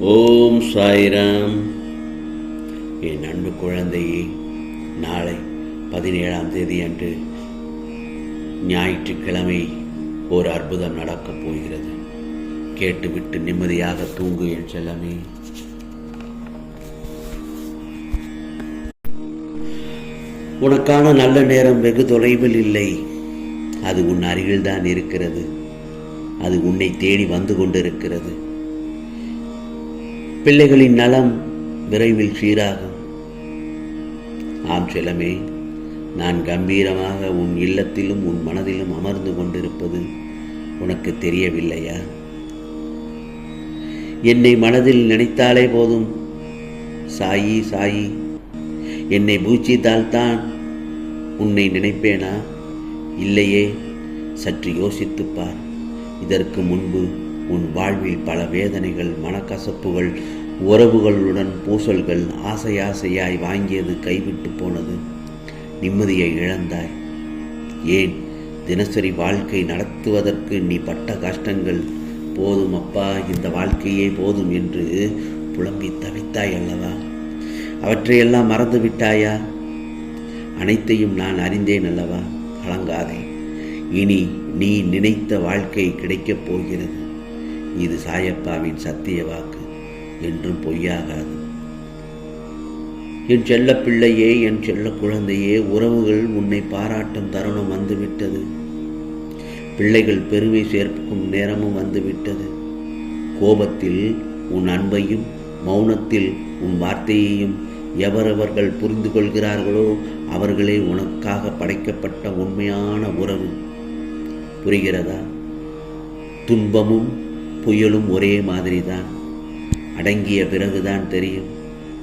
ஓம் சாய்ராம். என் அன்பு குழந்தையே நாளை பதினேழாம் தேதி அன்று ஞாயிற்றுக்கிழமை ஒரு அற்புதம் நடக்கப் போகிறது. கேட்டுவிட்டு நிம்மதியாக தூங்கு என் செல்லமே. உனக்கான நல்ல நேரம் வெகு தொலைவில் இல்லை. அது உன் அருகில்தான் இருக்கிறது. அது உன்னை தேடி வந்து கொண்டிருக்கிறது. பிள்ளைகளின் நலம் விரைவில் சீராகும். ஆம் செல்லமே நான் கம்பீரமாக உன் இல்லத்திலும் உன் மனதிலும் அமர்ந்து கொண்டிருப்பது உனக்கு தெரியவில்லையா? என்னை மனதில் நினைத்தாலே போதும். சாயி சாயி என்னை பூச்சித்தால்தான் உன்னை நினைப்பேனா? இல்லையே சற்று யோசித்துப்பார் இதற்கு முன்பு உன் வாழ்வில் பல வேதனைகள் மனக்கசப்புகள் உறவுகளுடன் பூசல்கள் ஆசை ஆசையாய் வாங்கியது கைவிட்டு போனது. நிம்மதியை இழந்தாய். ஏன்? தினசரி வாழ்க்கை நடத்துவதற்கு நீ பட்ட கஷ்டங்கள் போதும் அப்பா. இந்த வாழ்க்கையே போதும் என்று புலம்பி தவித்தாய் அல்லவா? அவற்றையெல்லாம் மறந்து விட்டாயா? அனைத்தையும் நான் அறிந்தேன் அல்லவா? கலங்காதே. இனி நீ நினைத்த வாழ்க்கை கிடைக்கப் போகிறது. இது சாயப்பாவின் சத்திய வாக்கு. என்றும் பொய்யாகாது. என் செல்ல பிள்ளையே என் செல்ல குழந்தையே உறவுகள் உன்னை பாராட்டும் தருணம் வந்துவிட்டது. பிள்ளைகள் பெருமை சேர்க்கும் நேரமும் வந்துவிட்டது. கோபத்தில் உன் அன்பையும் மௌனத்தில் உன் வார்த்தையையும் எவரவர்கள் புரிந்து கொள்கிறார்களோ அவர்களே உனக்காக படைக்கப்பட்ட உண்மையான உறவு. புரிகிறதா? துன்பமும் புயலும் ஒரே மாதிரி தான் அடங்கிய பிறகுதான் தெரியும்.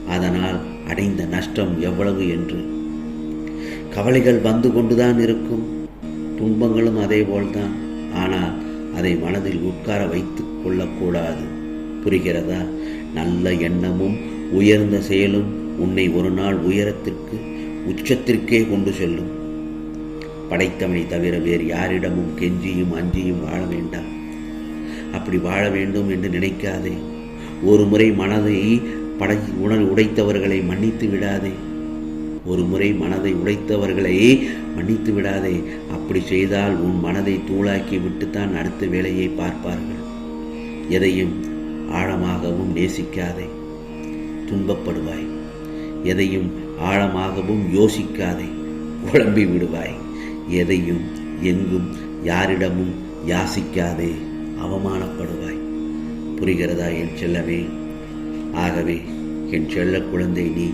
அதனால் அடைந்த நஷ்டம் எவ்வளவு என்று. கவலைகள் வந்து கொண்டுதான் இருக்கும். துன்பங்களும் அதே போல்தான். ஆனால் அதை மனதில் உட்கார வைத்து கொள்ளக்கூடாது. புரிகிறதா? நல்ல எண்ணமும் உயர்ந்த செயலும் உன்னை ஒரு நாள் உயரத்திற்கு உச்சத்திற்கே கொண்டு செல்லும். படைத்தவனை தவிர வேறு யாரிடமும் கெஞ்சியும் அஞ்சியும் வாழ வேண்டாம். அப்படி வாழ வேண்டும் என்று நினைக்காதே. ஒரு முறை மனதை படை உணர் உடைத்தவர்களை மன்னித்து விடாதே. ஒரு முறை மனதை உடைத்தவர்களை மன்னித்து விடாதே. அப்படி செய்தால் உன் மனதை தூளாக்கி விட்டுத்தான் அடுத்த வேலையை பார்ப்பார்கள். எதையும் ஆழமாகவும் நேசிக்காதே. துன்பப்படுவாய். எதையும் ஆழமாகவும் யோசிக்காதே. குழம்பி விடுவாய் எதையும் எங்கும் யாரிடமும் யாசிக்காதே. அவமானப்படுவாய். புரிகிறதா என் செல்லவே ஆகவே என் செல்ல குழந்தை நீ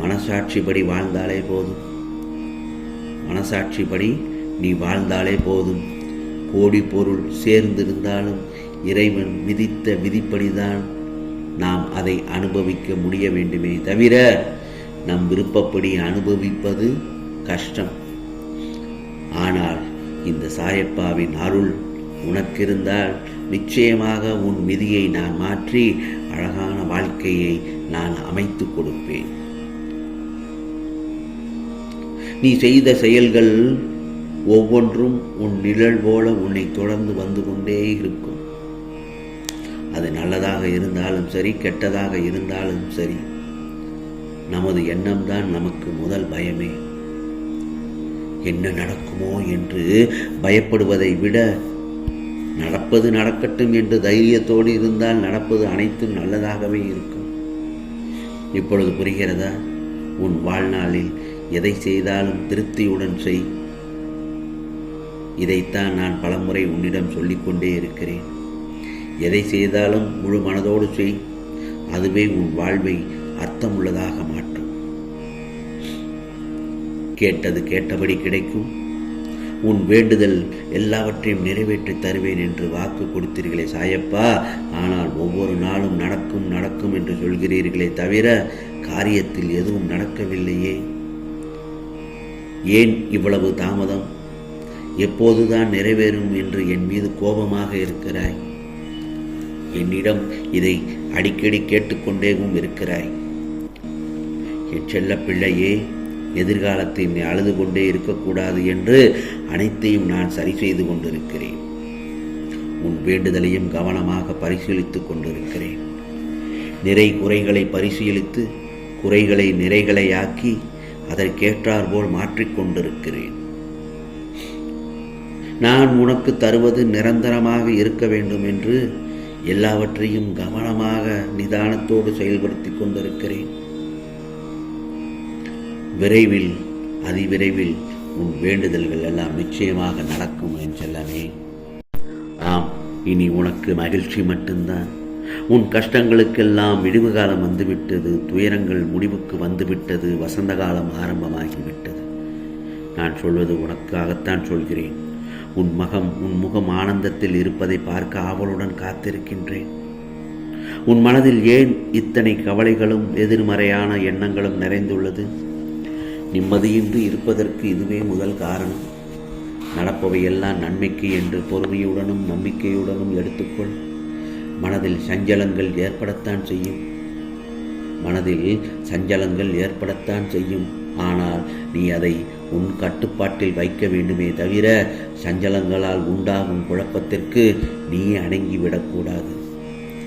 மனசாட்சிப்படி வாழ்ந்தாலே போதும். மனசாட்சிப்படி நீ வாழ்ந்தாலே போதும். கோடி பொருள் சேர்ந்திருந்தாலும் இறைவன் விதித்த விதிப்படிதான் நாம் அதை அனுபவிக்க முடிய வேண்டுமே தவிர நம் விருப்பப்படி அனுபவிப்பது கஷ்டம். ஆனால் இந்த சாயப்பாவின் அருள் உனக்கிருந்தால் நிச்சயமாக உன் விதியை நான் மாற்றி அழகான வாழ்க்கையை நான் அமைத்து கொடுப்பேன். நீ செய்த செயல்கள் ஒவ்வொன்றும் உன் நிழல் போல உன்னை தொடர்ந்து வந்து கொண்டே இருக்கும். அது நல்லதாக இருந்தாலும் சரி கெட்டதாக இருந்தாலும் சரி நமது எண்ணம்தான் நமக்கு முதல் பயமே. என்ன நடக்குமோ என்று பயப்படுவதை விட நடப்பது நடக்கட்டும் என்று தைரியத்தோடு இருந்தால் நடப்பது அனைத்தும் நல்லதாகவே இருக்கும். இப்பொழுது புரிகிறதா? உன் வாழ்நாளில் எதை செய்தாலும் திருப்தியுடன் செய். இதைத்தான் நான் பலமுறை உன்னிடம் சொல்லிக்கொண்டே இருக்கிறேன். எதை செய்தாலும் முழு மனதோடு செய். அதுவே உன் வாழ்வை அர்த்தமுள்ளதாக மாற்றும். கேட்டது கேட்டபடி கிடைக்கும். உன் வேண்டுதல் எல்லாவற்றையும் நிறைவேற்றி தருவேன் என்று வாக்கு கொடுத்தீர்களே சாயப்பா. ஆனால் ஒவ்வொரு நாளும் நடக்கும் நடக்கும் என்று சொல்கிறீர்களே தவிர காரியத்தில் எதுவும் நடக்கவில்லையே. ஏன் இவ்வளவு தாமதம்? எப்போதுதான் நிறைவேறும் என்று என் மீது கோபமாக இருக்கிறாய். என்னிடம் இதை அடிக்கடி கேட்டுக்கொண்டேவும் இருக்கிறாய். என் செல்ல பிள்ளையே எதிர்காலத்தை நீ அழுது கொண்டே இருக்கக்கூடாது என்று அனைத்தையும் நான் சரி செய்து கொண்டிருக்கிறேன். உன் வேண்டுதலையும் கவனமாக பரிசீலித்துக் கொண்டிருக்கிறேன். நிறை குறைகளை பரிசீலித்து குறைகளை நிறைகளை ஆக்கி அதற்கேற்றாற்போல் மாற்றிக்கொண்டிருக்கிறேன் நான் உனக்கு தருவது நிரந்தரமாக இருக்க வேண்டும் என்று எல்லாவற்றையும் கவனமாக நிதானத்தோடு செயல்படுத்திக் கொண்டிருக்கிறேன். விரைவில் அதிவிரைவில் உன் வேண்டுதல்கள் எல்லாம் நிச்சயமாக நடக்கும் என் செல்லமே ஆம் இனி உனக்கு மகிழ்ச்சி மட்டும்தான். உன் கஷ்டங்களுக்கெல்லாம் விடிவு காலம் வந்துவிட்டது துயரங்கள் முடிவுக்கு வந்துவிட்டது வசந்த காலம் ஆரம்பமாகிவிட்டது. நான் சொல்வது உனக்காகத்தான் சொல்கிறேன். உன் மகம் உன் முகம் ஆனந்தத்தில் இருப்பதை பார்க்க ஆவலுடன் காத்திருக்கின்றேன். உன் மனதில் ஏன் இத்தனை கவலைகளும் எதிர்மறையான எண்ணங்களும் நிறைந்துள்ளது? நிம்மதியின்றி இருப்பதற்கு இதுவே முதல் காரணம். நடப்பவையெல்லாம் நன்மைக்கு என்று பொறுமையுடனும் நம்பிக்கையுடனும் எடுத்துக்கொள். மனதில் சஞ்சலங்கள் ஏற்படத்தான் செய்யும். மனதில் சஞ்சலங்கள் ஏற்படத்தான் செய்யும். ஆனால் நீ அதை உன் கட்டுப்பாட்டில் வைக்க வேண்டுமே தவிர சஞ்சலங்களால் உண்டாகும் குழப்பத்திற்கு நீ அடங்கிவிடக்கூடாது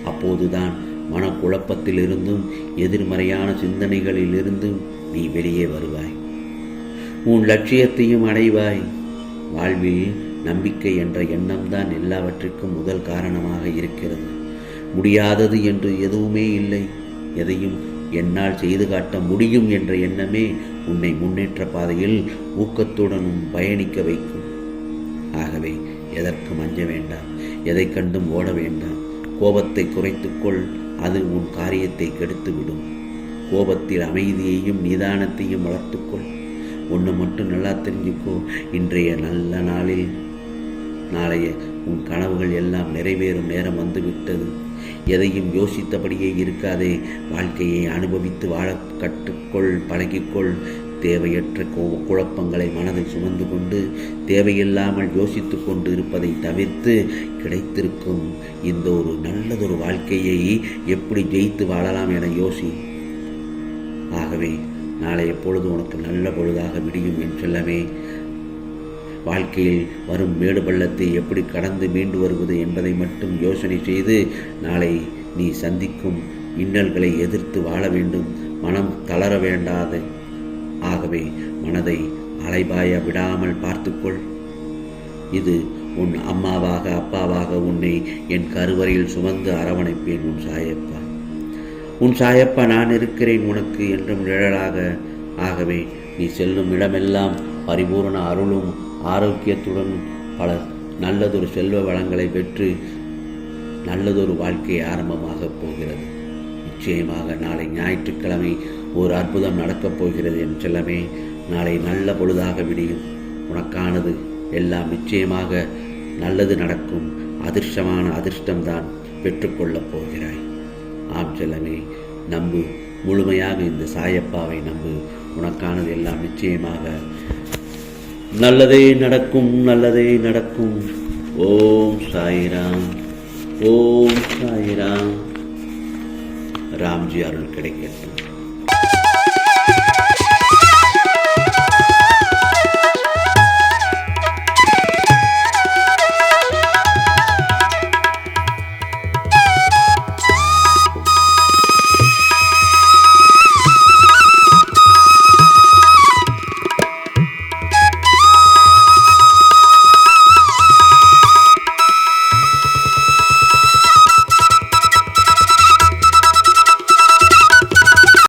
அப்போதுதான் மனக்குழப்பத்திலிருந்தும் எதிர்மறையான சிந்தனைகளிலிருந்தும் நீ வெளியே வருவாய். உன் லட்சியத்தையும் அடைவாய். வாழ்வில் நம்பிக்கை என்ற எண்ணம்தான் எல்லாவற்றிற்கும் முதல் காரணமாக இருக்கிறது. முடியாதது என்று எதுவுமே இல்லை. எதையும் என்னால் செய்து காட்ட முடியும் என்ற எண்ணமே உன்னை முன்னேற்ற பாதையில் ஊக்கத்துடனும் பயணிக்க வைக்கும். ஆகவே எதற்கும் அஞ்ச வேண்டாம்? எதை கண்டும் ஓட வேண்டாம். கோபத்தை குறைத்துக்கொள் அது உன் காரியத்தை கெடுத்துவிடும். கோபத்தில் அமைதியையும் நிதானத்தையும் வளர்த்துக்கொள். ஒன்று மட்டும் நல்லா தெரிஞ்சுக்கோ. இன்றைய நல்ல நாளில் நாளைய உன் கனவுகள் எல்லாம் நிறைவேறும் நேரம் வந்துவிட்டது. எதையும் யோசித்தபடியே இருக்காதே. வாழ்க்கையை அனுபவித்து வாழ கற்றுக்கொள் பழகிக்கொள். தேவையற்ற கோ- குழப்பங்களை மனதில் சுமந்து கொண்டு தேவையில்லாமல் யோசித்து கொண்டு இருப்பதை தவிர்த்து கிடைத்திருக்கும் இந்த ஒரு நல்லதொரு வாழ்க்கையை எப்படி ஜெயித்து வாழலாம் என யோசி. ஆகவே நாளைய பொழுது உனக்கு நல்ல பொழுதாக விடியும் என்றெல்லாமே வாழ்க்கையில் வரும் மேடு பள்ளத்தை எப்படி கடந்து மீண்டு வருவது என்பதை மட்டும் யோசனை செய்து நாளை நீ சந்திக்கும் இன்னல்களை எதிர்த்து வாழ வேண்டும். மனம் தளர வேண்டாது. ஆகவே மனதை அலைபாய விடாமல் பார்த்துக்கொள். இது உன் அம்மாவாக அப்பாவாக உன்னை என் கருவறையில் சுமந்து அரவணைப்பேன் உன் சாயப்பா. உன் சாயப்பா நான் இருக்கிறேன் உனக்கு என்றும் நிழலாக ஆகவே நீ செல்லும் இடமெல்லாம் பரிபூரண அருளும் ஆரோக்கியத்துடன் பல நல்லதொரு செல்வ வளங்களை பெற்று நல்லதொரு வாழ்க்கை ஆரம்பமாகப் போகிறது. நிச்சயமாக நாளை ஞாயிற்றுக்கிழமை ஒரு அற்புதம் நடக்கப் போகிறது என் செல்லமே. நாளை நல்ல பொழுதாக விடியும். உனக்கானது எல்லாம் நிச்சயமாக நல்லது நடக்கும். அதிர்ஷ்டமான அதிர்ஷ்டம்தான் பெற்றுக்கொள்ளப் போகிறாய். ஆம் செல்லமே நம்பு. முழுமையாக இந்த சாயப்பாவை நம்பு. உனக்கானது எல்லாம் நிச்சயமாக நல்லதே நடக்கும் நல்லதே நடக்கும். ஓம் சாய்ராம். ஓம் சாய்ராம். ராம்ஜி அருள் கிடைக்கட்டும்.